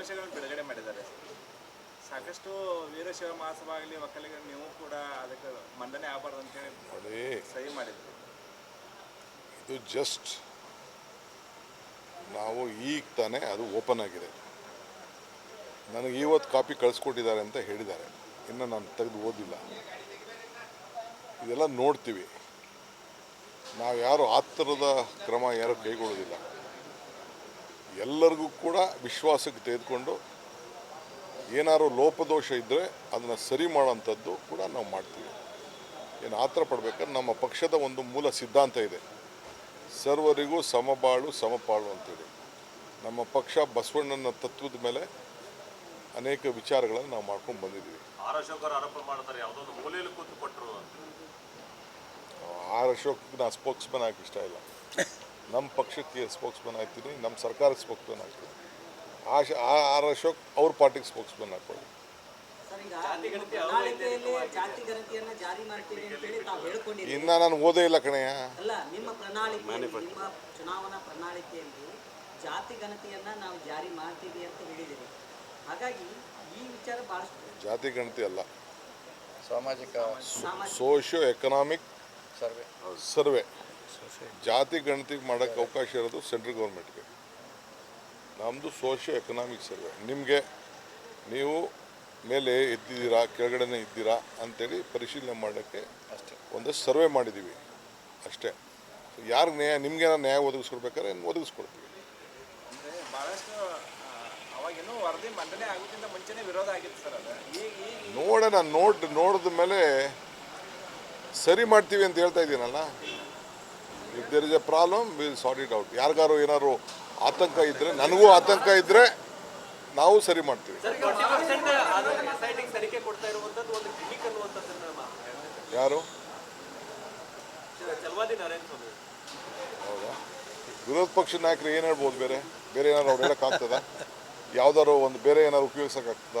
ಅಂಕಿಅಂಶಗಳನ್ನು ಬಿಡುಗಡೆ ಮಾಡಿದ್ದಾರೆ. ಸಾಕಷ್ಟು ವೀರಶೈವ ಮಾಸವಾಗಲಿ ಒಕ್ಕಲಿಗ ನೀವು ಕೂಡ ಅದಕ್ಕೆ ಮಂಡನೆ ಆಗಬಾರ್ದು ಅಂತೇಳಿ ಸಹಿ ಮಾಡಿದ್ರು. ಇದು ಜಸ್ಟ್ ನಾವು ಈಗ ತಾನೇ ಅದು ಓಪನ್ ಆಗಿದೆ. ನನಗೆ ಇವತ್ತು ಕಾಪಿ ಕಳಿಸ್ಕೊಟ್ಟಿದ್ದಾರೆ ಅಂತ ಹೇಳಿದ್ದಾರೆ. ಇನ್ನು ನಾನು ತೆಗೆದು ಓದಿಲ್ಲ. ಇದೆಲ್ಲ ನೋಡ್ತೀವಿ. ನಾವು ಯಾರು ಆ ಥರದ ಕ್ರಮ ಯಾರೂ ಕೈಗೊಳ್ಳೋದಿಲ್ಲ. ಎಲ್ಲರಿಗೂ ಕೂಡ ವಿಶ್ವಾಸಕ್ಕೆ ತೆಗೆದುಕೊಂಡು ಏನಾದ್ರು ಲೋಪದೋಷ ಇದ್ದರೆ ಅದನ್ನು ಸರಿ ಮಾಡೋಂಥದ್ದು ಕೂಡ ನಾವು ಮಾಡ್ತೀವಿ. ಏನು ಆತರ ಪಡ್ಬೇಕಾದ್ರೆ ನಮ್ಮ ಪಕ್ಷದ ಒಂದು ಮೂಲ ಸಿದ್ಧಾಂತ ಇದೆ. ಸರ್ವರಿಗೂ ಸಮಬಾಳು ಸಮಪಾಳು ಅಂತೇಳಿ. ನಮ್ಮ ಪಕ್ಷ ಬಸವಣ್ಣನ ತತ್ವದ ಮೇಲೆ ಅನೇಕ ವಿಚಾರಗಳನ್ನು ನಾವು ಮಾಡ್ಕೊಂಡು ಬಂದಿದ್ದೀವಿ. ಆರ್ ಅಶೋಕ್ ನಾ ಸ್ಪೋಕ್ಸ್ಮನ್ ಆಗಕ್ಕೆ ಇಷ್ಟ ಇಲ್ಲ. ನಮ್ಮ ಪಕ್ಷಕ್ಕೆ ಸ್ಪೋಕ್ಸ್ಮನ್ ಆಗ್ತೀನಿ ನಮ್ಮ ಸರ್ಕಾರಕ್ಕೆ ಸ್ಪೋಕ್ಸ್ಮನ್ ಆಗ್ತೀನಿ. ಆಶ ಆ- ಆರ್ ಅಶೋಕ್ ಅವ್ರ ಪಾರ್ಟಿಗೆ ಸ್ಪೋಕ್ಸ್ಮನ್ ಹಾಕೊಳ್ಳಿ ಇನ್ನ ನಾನು ಓದೇ ಇಲ್ಲ ಕಣೆಯ ಅಲ್ಲ ನಿಮ್ಮ ಪ್ರಣಾಳಿಕೆಯಲ್ಲಿ ಚುನಾವಣಾ ಪ್ರಣಾಳಿಕೆಯಲ್ಲಿ ಜಾತಿ ಗಣತಿಯನ್ನ ನಾವು ಜಾರಿ ಮಾಡ್ತೀವಿ ಅಂತ ಹೇಳಿದಿರಿ ಹಾಗಾಗಿ ಈ ವಿಚಾರ ಬಹಳಷ್ಟು ಜಾತಿ ಗಣತಿ ಅಲ್ಲ. ಸಾಮಾಜಿಕ ಸೋಶಿಯೋ ಎಕನಾಮಿಕ್ ಸರ್ವೆ. ಸರ್ವೆ. ಜಾತಿ ಗಣತಿಗೆ ಮಾಡೋಕ್ಕೆ ಅವಕಾಶ ಇರೋದು ಸೆಂಟ್ರಲ್ ಗೌರ್ಮೆಂಟ್ಗೆ. ನಮ್ಮದು ಸೋಷಿಯೋ ಎಕನಾಮಿಕ್ ಸರ್ವೆ. ನಿಮಗೆ ನೀವು ಮೇಲೆ ಇದ್ದಿದ್ದೀರಾ ಕೆಳಗಡೆನೇ ಇದ್ದೀರಾ ಅಂತೇಳಿ ಪರಿಶೀಲನೆ ಮಾಡೋಕ್ಕೆ ಅಷ್ಟೇ. ಒಂದಷ್ಟು ಸರ್ವೆ ಮಾಡಿದ್ದೀವಿ. ಅಷ್ಟೇ. ಯಾರಿಗೆ ನ್ಯಾಯ ನಿಮ್ಗೇನೋ ನ್ಯಾಯ ಒದಗಿಸ್ಕೊಡ್ಬೇಕಾದ್ರೆ ಒದಗಿಸ್ಕೊಡ್ತೀವಿ. ನೋಡೋಣ ನೋಡ್ ನೋಡಿದ ಮೇಲೆ ಸರಿ ಮಾಡ್ತೀವಿ ಅಂತ ಹೇಳ್ತಾ ಇದ್ದೀನಲ್ಲ? If there is a problem will sort it out ಯಾರಿಗಾರು ಏನಾದ್ರು ಆತಂಕ ಇದ್ದರೆ ನನಗೂ ಆತಂಕ ಇದ್ದರೆ ನಾವು ಸರಿ ಮಾಡ್ತೀವಿ. ಯಾರು? ಹೌದಾ? ವಿರೋಧ ಪಕ್ಷ ನಾಯಕರು ಏನು ಹೇಳ್ಬೋದು ಬೇರೆ? ಬೇರೆ ಏನಾದ್ರು ಅವ್ರು ಹೇಳೋಕ್ಕಾಗ್ತದ ಯಾವ್ದಾದ್ರು ಒಂದು ಬೇರೆ ಏನಾದ್ರು ಉಪಯೋಗಿಸೋಕ್ಕಾಗ್ತದ